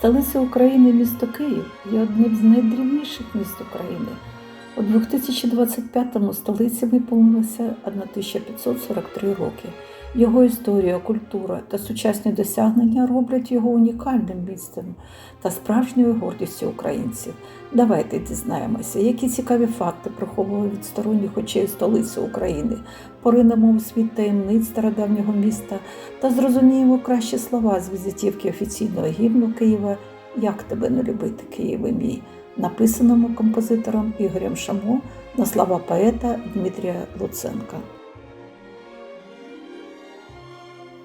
Столиця України місто Київ є одним з найдрівніших міст України. У 2025-му столиці виповнилося 1543 роки. Його історія, культура та сучасні досягнення роблять його унікальним місцем та справжньою гордістю українців. Давайте дізнаємося, які цікаві факти приховували від сторонніх очей столицю України, поринемо у світ таємниць стародавнього міста та зрозуміємо кращі слова з візитівки офіційного гімну Києва Як тебе не любити, Києве мій, написаному композитором Ігорем Шамо на слова поета Дмитрія Луценка.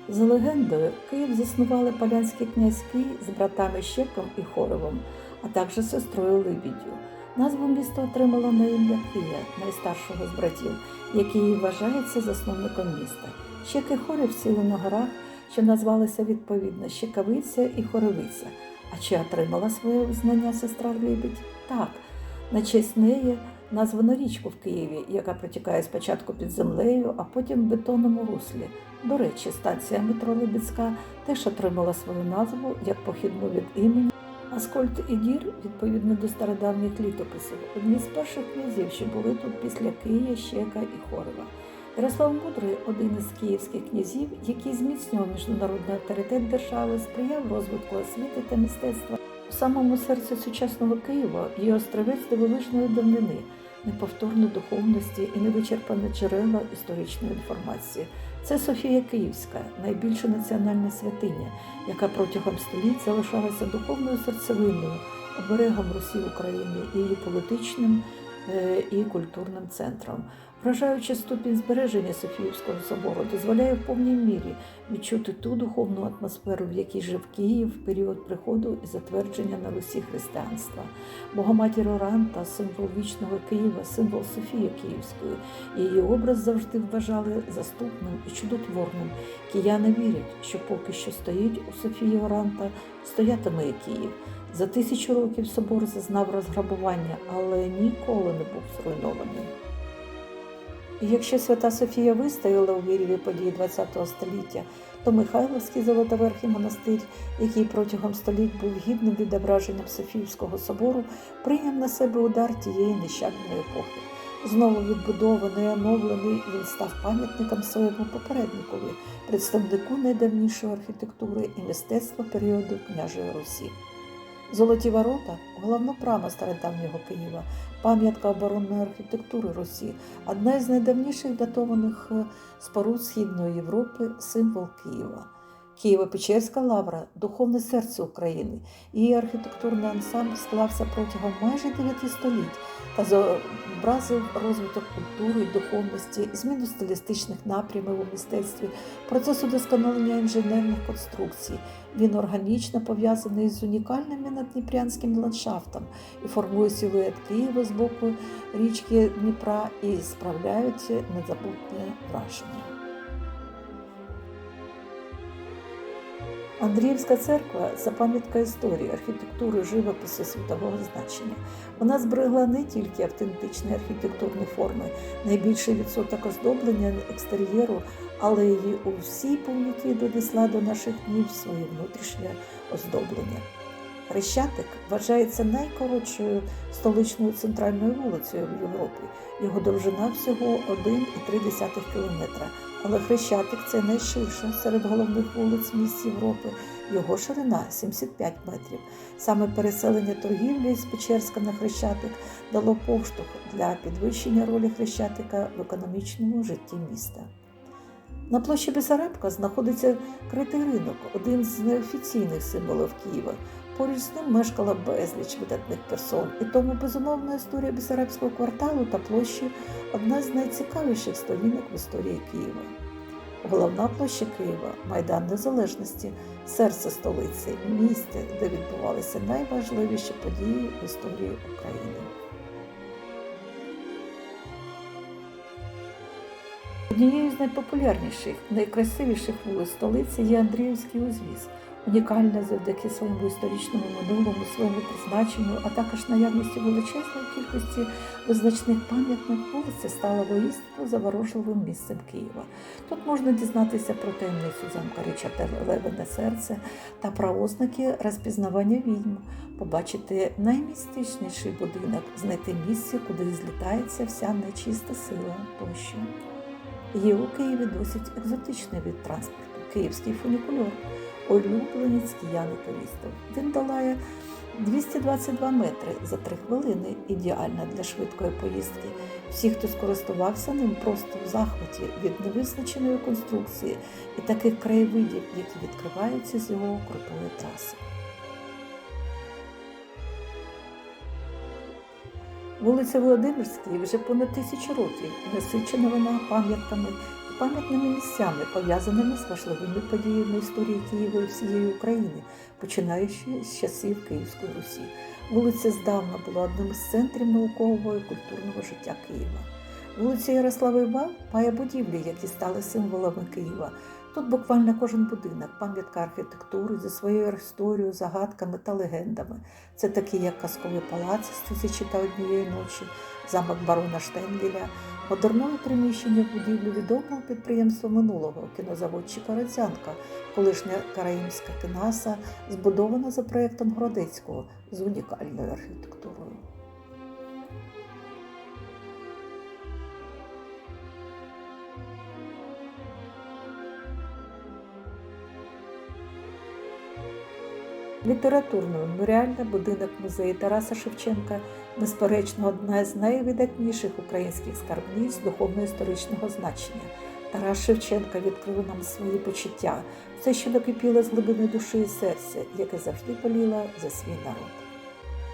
За легендою, Київ заснували полянський князь Кий з братами Щеком і Хоровом, а також сестрою Либіддю. Назву місто отримало на ім'я Кия, найстаршого з братів, який вважається засновником міста. Щек і Хорів сіли на горах, що назвалися відповідно Щекавиця і Хоровиця. А чи отримала своє визнання сестра Либідь? Так, на честь неї названо річку в Києві, яка протікає спочатку під землею, а потім в бетонному руслі. До речі, станція метро Либідська теж отримала свою назву як похідну від імені. Аскольд і Дір, відповідно до стародавніх літописів, одні з перших князів, що були тут після Кия, Щека і Хорова. Ярослав Мудрий, один із київських князів, який зміцнював міжнародний авторитет держави, сприяв розвитку освіти та мистецтва. Самому серці сучасного Києва є островець дивовижної давнини, неповторної духовності і невичерпане джерела історичної інформації. Це Софія Київська, найбільша національна святиня, яка протягом століть залишалася духовною серцевиною, оберегом Росії України і її політичним і культурним центром. Вражаючи ступінь збереження Софіївського собору, дозволяє в повній мірі відчути ту духовну атмосферу, в якій жив Київ в період приходу і затвердження на Русі християнства. Богоматір Оранта, символ вічного Києва, символ Софії Київської. Її образ завжди вважали заступним і чудотворним. Кияни вірять, що поки що стоїть у Софії Оранта, стоятиме Київ. За тисячу років собор зазнав розграбування, але ніколи не був зруйнований. І якщо Свята Софія вистояла у вірі подій ХХ століття, то Михайловський Золотоверхий монастир, який протягом століть був гідним відображенням Софіївського собору, прийняв на себе удар тієї нещадної епохи. Знову відбудований, оновлений, він став пам'ятником своєму попередникові, представнику найдавнішої архітектури і мистецтва періоду княжої Русі. Золоті ворота головна прама стародавнього Києва, пам'ятка оборонної архітектури Русі, одна із найдавніших датованих е, споруд Східної Європи, символ Києва. Києво-Печерська лавра духовне серце України. Її архітектурний ансамбль склався протягом майже дев'яти століть та зобразив розвиток культури духовності, зміну стилістичних напрямів у мистецтві, процес удосконалення інженерних конструкцій. Він органічно пов'язаний з унікальним наддніпрянським ландшафтом і формує силует Києва з боку річки Дніпра і справляють незабутнє враження. Андріївська церква це пам'ятка історії, архітектури, живопису світового значення. Вона зберегла не тільки автентичні архітектурні форми, найбільший відсоток оздоблення екстер'єру, але й у всій повноті донесла до наших днів своє внутрішнє оздоблення. Хрещатик вважається найкоротшою столичною центральною вулицею в Європі. Його довжина всього 1,3 кілометра. Але Хрещатик це найширша серед головних вулиць міст Європи. Його ширина 75 метрів. Саме переселення торгівлі з Печерська на Хрещатик дало поштовх для підвищення ролі Хрещатика в економічному житті міста. На площі Бесарабка знаходиться критий ринок, один з неофіційних символів Києва. Поруч з ним мешкала безліч видатних персон, і тому безумовна історія Бесарабського кварталу та площі одна з найцікавіших сторінок в історії Києва. Головна площа Києва Майдан Незалежності, серце столиці, місце, де відбувалися найважливіші події в історії України. Однією з найпопулярніших, найкрасивіших вулиць столиці є Андріївський узвіз. унікальне завдяки своєму історичному минулому, своєму призначенню, а також наявності величезної кількості визначних пам'ятних вулиць стала воістину заворожливим місцем Києва. Тут можна дізнатися про таємницю замка Річарда Левене серце та про ознаки розпізнавання відьм, побачити наймістичніший будинок, знайти місце, куди злітається вся нечиста сила тощо. Є у Києві досить екзотичний від транспорту київський фунікульор, улюбленець киян і туристів. Він долає 222 метри за 3 хвилини, ідеальна для швидкої поїздки. Всі, хто скористувався ним, просто в захваті від невизначеної конструкції і таких краєвидів, які відкриваються з його крутої траси. Вулиця Володимирській вже понад тисячу років насичена вона пам'ятками і пам'ятними місцями, пов'язаними з важливими подіями історії Києва і всієї України, починаючи з часів Київської Русі. Вулиця здавна була одним з центрів наукового і культурного життя Києва. Вулиця Ярослава Іва має будівлі, які стали символами Києва. Тут буквально кожен будинок, пам'ятка архітектури зі своєю історією, загадками та легендами. Це такі, як казковий палац з тисячі та однієї ночі, замок барона Штенгеля, модернове приміщення будівлі відомого підприємства минулого кінозаводчика Родзянка, колишня караїмська кінаса, збудована за проєктом Городецького з унікальною архітектурою. Літературно-меморіальний будинок музею Тараса Шевченка безперечно одна з найвидатніших українських скарбниць духовно-історичного значення. Тарас Шевченка відкрив нам свої почуття, все, що накипіло з глибини душі і серця, яке завжди боліло за свій народ.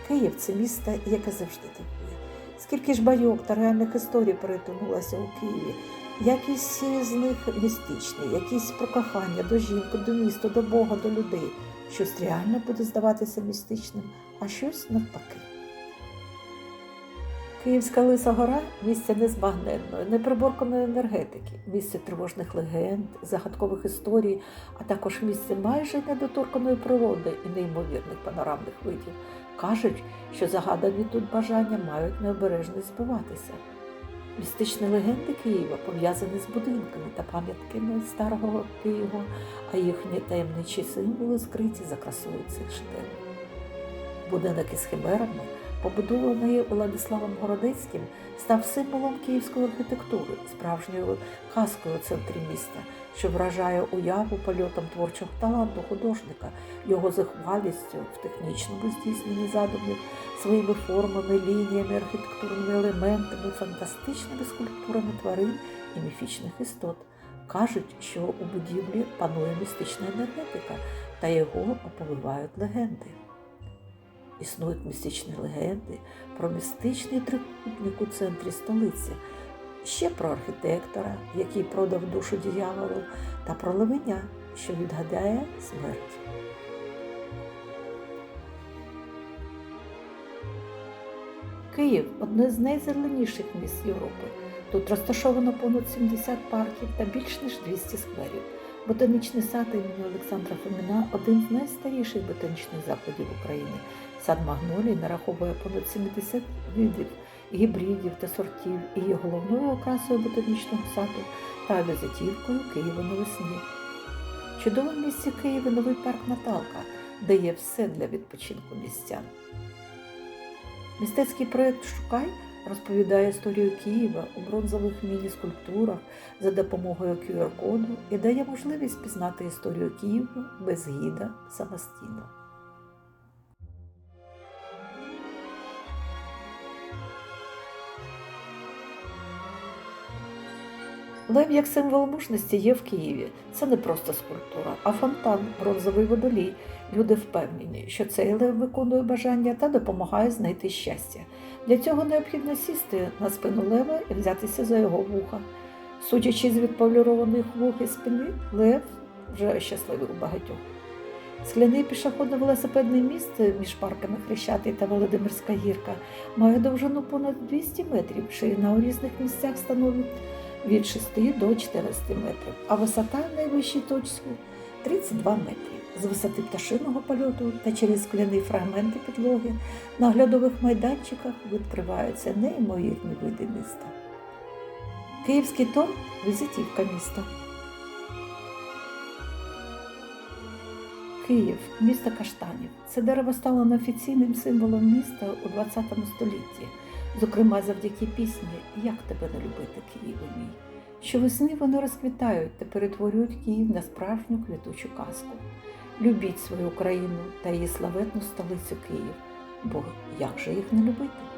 Київ це місто, яке завжди дивує. Скільки ж байок та реальних історій перетонулося у Києві, якісь з них містичні, якісь про кохання до жінки, до міста, до Бога, до людей. Щось реально буде здаватися містичним, а щось навпаки. Київська Лиса Гора місце незбагненної, неприборканої енергетики, місце тривожних легенд, загадкових історій, а також місце майже недоторканої природи і неймовірних панорамних видів. Кажуть, що загадані тут бажання мають необережно збиватися. Містичні легенди Києва пов'язані з будинками та пам'ятками старого Києва, а їхні таємничі символи скриті за красою цих шедеврів. Будинок із химерами, побудований Владиславом Городецьким, став символом київської архітектури, справжньою казкою у центрі міста, що вражає уяву польотом творчого таланту художника, його захвалістю в технічному здійсненні задумів, своїми формами, лініями, архітектурними елементами, фантастичними скульптурами тварин і міфічних істот. Кажуть, що у будівлі панує містична енергетика, та його оповивають легенди. Існують містичні легенди про містичний трикутник у центрі столиці, ще про архітектора, який продав душу дияволу, та про левеня, що відгадає смерть. Київ одне з найзеленіших міст Європи. Тут розташовано понад 70 парків та більш ніж 200 скверів. Ботанічний сад імені Олександра Фоміна один з найстаріших ботанічних закладів України. Сад Магнолій нараховує понад 70 видів гібридів та сортів і є головною окрасою ботанічного саду та візитівкою Києва на весні. Чудове місце Києві новий парк Наталка, де є все для відпочинку містян. Мистецький проєкт Шукай розповідає історію Києва у бронзових міні-скульптурах за допомогою QR-коду і дає можливість пізнати історію Києва без гіда самостійно. Лев як символ мужності є в Києві. Це не просто скульптура, а фонтан, бронзовий водолій. Люди впевнені, що цей лев виконує бажання та допомагає знайти щастя. Для цього необхідно сісти на спину лева і взятися за його вуха. Судячи з відполірованих вух і спини, лев вже щасливий у багатьох. Скляний пішохідно-велосипедний міст між парками Хрещатий та Володимирська гірка має довжину понад 200 метрів, ширина у різних місцях становить від 6 до 14 метрів, а висота найвищій точці 32 метрів. З висоти пташиного польоту та через скляні фрагменти підлоги на оглядових майданчиках відкриваються неймовірні види міста. Київський торт візитівка міста. Київ, місто каштанів. Це дерево стало неофіційним символом міста у ХХ столітті, зокрема завдяки пісні Як тебе не любити, Києве мій. Щовесни вони розквітають та перетворюють Київ на справжню квітучу казку. Любіть свою Україну та її славетну столицю Київ, бо як же їх не любити?